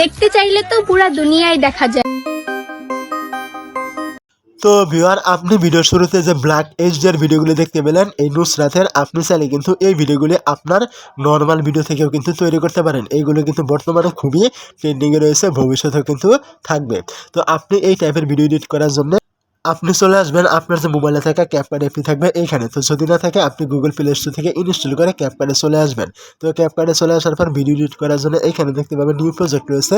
দেখতে চাইলে তো পুরা দুনিয়ায় দেখা যায়। তো ভিওয়ার আপনি ভিডিও শুরুতে যে ব্ল্যাক এইচডিআর ভিডিওগুলি দেখতে পেলেন, এই নুসরাতের আপনি চাইলে কিন্তু এই ভিডিওগুলি আপনার নর্মাল ভিডিও থেকেও কিন্তু তৈরি করতে পারেন। এইগুলো কিন্তু বর্তমানে খুবই ট্রেন্ডিংয়ে রয়েছে, ভবিষ্যতেও কিন্তু থাকবে। তো আপনি এই টাইপের ভিডিও এডিট করার জন্য আপনি চলে আসবেন, আপনার যে মোবাইলে থাকা ক্যাপকার্ড অ্যাপটি থাকবে এইখানে। তো যদি না থাকে, আপনি গুগল প্লে স্টোর থেকে ইনস্টল করে ক্যাপকার্ডে চলে আসবেন। তো ক্যাপকার্ডে চলে আসার পর ভিডিও এডিট করার জন্য এখানে দেখতে পাবেন নিউ প্রজেক্ট রয়েছে।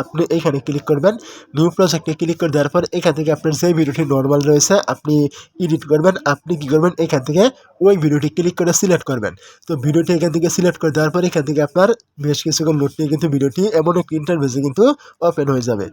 আপনি এখানে ক্লিক করবেন। নিউ প্রজেক্টে ক্লিক করে দেওয়ার পর এখান থেকে আপনার যে ভিডিওটি নর্মাল রয়েছে, আপনি এডিট করবেন। আপনি কি করবেন? এখান থেকে ওই ভিডিওটি ক্লিক করে সিলেক্ট করবেন। তো ভিডিওটি এখান থেকে সিলেক্ট করে দেওয়ার পর এখান থেকে আপনার বেশ কিছুক্ষণ লোড নিয়ে কিন্তু ভিডিওটি এমন একটি ইন্টারভেসে কিন্তু ওপেন হয়ে যাবে।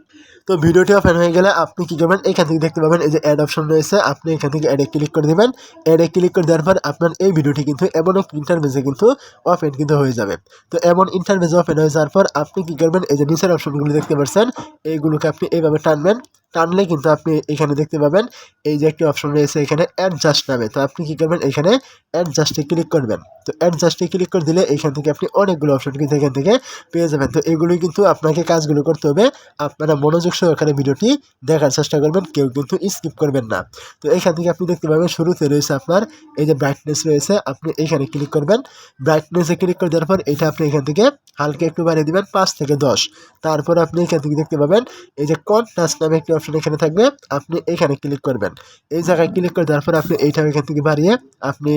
তো ভিডিওটি ওপেন হয়ে গেলে আপনি কি করবেন? এখান থেকে দেখতে পাবেন এই যে অ্যাড অপশন রয়েছে, আপনি এখান থেকে অ্যাডে ক্লিক করে দেবেন। অ্যাডে ক্লিক করে দেওয়ার পর আপনার এই ভিডিওটি কিন্তু এমন এক ইন্টারভেসে কিন্তু ওপেন কিন্তু হয়ে যাবে। তো এমন ইন্টারভেসে ওপেন হয়ে যাওয়ার পর আপনি কি করবেন? এই যে নিচের অপশনগুলো দেখতে পাচ্ছেন, এইগুলোকে আপনি এইভাবে টানবেন। টানলে কিন্তু আপনি এখানে দেখতে পাবেন, এই যে একটি অপশন রয়েছে এখানে অ্যাডজাস্ট নামে। তো আপনি কি করবেন? এখানে অ্যাডজাস্টে ক্লিক করবেন। তো অ্যাডজাস্টে ক্লিক করে দিলে এখান থেকে আপনি অনেকগুলো অপশন কিন্তু এখান থেকে পেয়ে যাবেন। তো এগুলোই কিন্তু আপনাকে কাজগুলো করতে হবে। আপনারা মনোযোগ সহকারে ভিডিওটি দেখার চেষ্টা করবেন। কেউ কিন্তু স্কিপ করবেন না। তো এখান থেকে আপনি দেখতে পাবেন শুরুতে রয়েছে আপনার এই যে ব্রাইটনেস রয়েছে, আপনি এখানে ক্লিক করবেন। ব্রাইটনেসে ক্লিক করে দেওয়ার পর এটা আপনি এখান থেকে হালকা একটু বাড়িয়ে দেবেন, পাঁচ থেকে দশ। তারপর আপনি এখান থেকে দেখতে পাবেন এই যে কন্ট্রাস্ট নামে একটি অপশন এখানে থাকবে, আপনি এখানে ক্লিক করবেন। এই জায়গায় ক্লিক করে দেওয়ার পর আপনি এইটা এখান থেকে বাড়িয়ে আপনি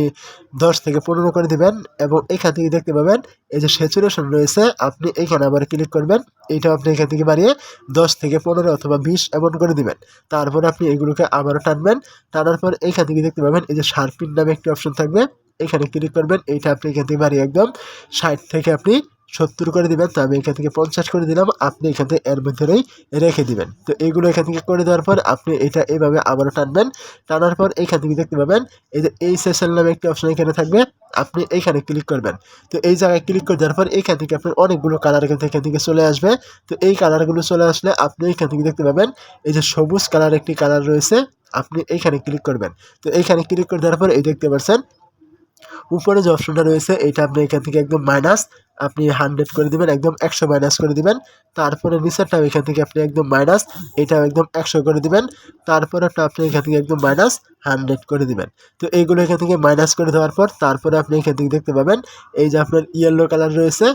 দশ থেকে পনেরো করে দিবেন এবং এখান থেকে দেখতে পাবেন এই যে স্যাচুরেশন রয়েছে, আপনি এখানে আবার ক্লিক করবেন এইটা আপনি এখান থেকে বাড়িয়ে দশ থেকে পনেরো অথবা বিশ এমন করে দিবেন। তারপর আপনি এগুলোকে আবারও টানবেন। টানার পর এখান থেকে দেখতে পাবেন, এই যে শার্পিন নামে একটি অপশন থাকবে। এখানে ক্লিক করবেন, এইটা আপনি এখান থেকে বাড়িয়ে একদম ষাট থেকে আপনি সত্তর করে দিবেন, তো আমি এখান থেকে পঞ্চাশ করে দিলাম, আপনি এখান থেকে এর ভিতরেই রেখে দিবেন। তো এইগুলো এখান থেকে করে দেওয়ার পর আপনি এটা এইভাবে আবারও টানবেন, টানার পর এইখান থেকে দেখতে পাবেন, এই যে এই সেশন নামে একটি অপশন এখানে থাকবে, আপনি এইখানে ক্লিক করবেন। তো এই জায়গায় ক্লিক করে দেওয়ার পর এইখান থেকে আপনার অনেকগুলো কালার এখান থেকে এখান থেকে চলে আসবে। তো এই কালারগুলো চলে আসলে আপনি এখান থেকে দেখতে পাবেন, এই যে সবুজ কালার একটি কালার রয়েছে, আপনি এইখানে ক্লিক করবেন। তো এইখানে ক্লিক করে দেওয়ার পর এই দেখতে পাচ্ছেন উপরে যে অপশনটা রয়েছে এটা আপনি এখান থেকে একদম মাইনাস আপনি হান্ড্রেড করে দিবেন, একদম একশো মাইনাস করে দিবেন। তারপরে নিচেরটাও এখান থেকে আপনি একদম মাইনাস এটাও একদম একশো করে দিবেন। তারপরেটা আপনি এখান থেকে একদম মাইনাস হান্ড্রেড করে দিবেন। তো এইগুলো এখান থেকে মাইনাস করে দেওয়ার পর, তারপরে আপনি এখান থেকে দেখতে পাবেন, এই যে আপনার ইয়েলো কালার রয়েছে,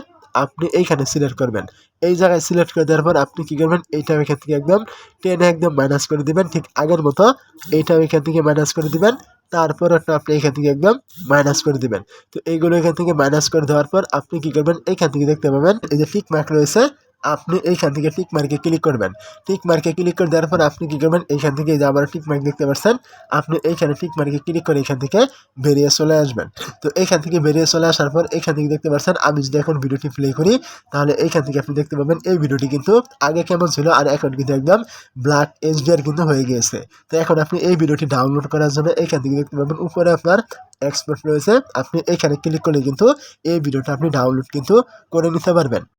আপনি এইখানে সিলেক্ট করবেন। এই জায়গায় সিলেক্ট করে দেওয়ার পর, আপনি কী করবেন, এইটাও এখান থেকে একদম টেনে একদম মাইনাস করে দিবেন, ঠিক আগের মতো, এইটাও এখান থেকে মাইনাস করে দিবেন। তারপর একটা আপনি এখান থেকে একদম মাইনাস করে দেবেন। তো এইগুলো এখান থেকে মাইনাস করে দেওয়ার পর আপনি কী করবেন? এখান থেকে দেখতে পাবেন, এই যে টিক মার্ক রয়েছে আপনি এইখান থেকে টিক মার্কে ক্লিক করবেন। টিক মার্কে ক্লিক করে দেওয়ার পর আপনি কী করবেন? এইখান থেকে যে আবার টিক মার্ক দেখতে পাচ্ছেন, আপনি এইখানে টিক মার্কে ক্লিক করে এখান থেকে বেরিয়ে চলে আসবেন। তো এইখান থেকে বেরিয়ে চলে আসার পর এখান থেকে দেখতে পাচ্ছেন, আমি যদি এখন ভিডিওটি প্লে করি, তাহলে এইখান থেকে আপনি দেখতে পাবেন এই ভিডিওটি কিন্তু আগে কেমন ছিল আর এখন কিন্তু একদম ব্ল্যাক এইচডিআর কিন্তু হয়ে গিয়েছে। তো এখন আপনি এই ভিডিওটি ডাউনলোড করার জন্য এইখান থেকে দেখতে পাবেন, উপরে আপনার এক্সপোর্ট রয়েছে। আপনি এখানে ক্লিক করলে কিন্তু এই ভিডিওটা আপনি ডাউনলোড কিন্তু করে নিতে পারবেন।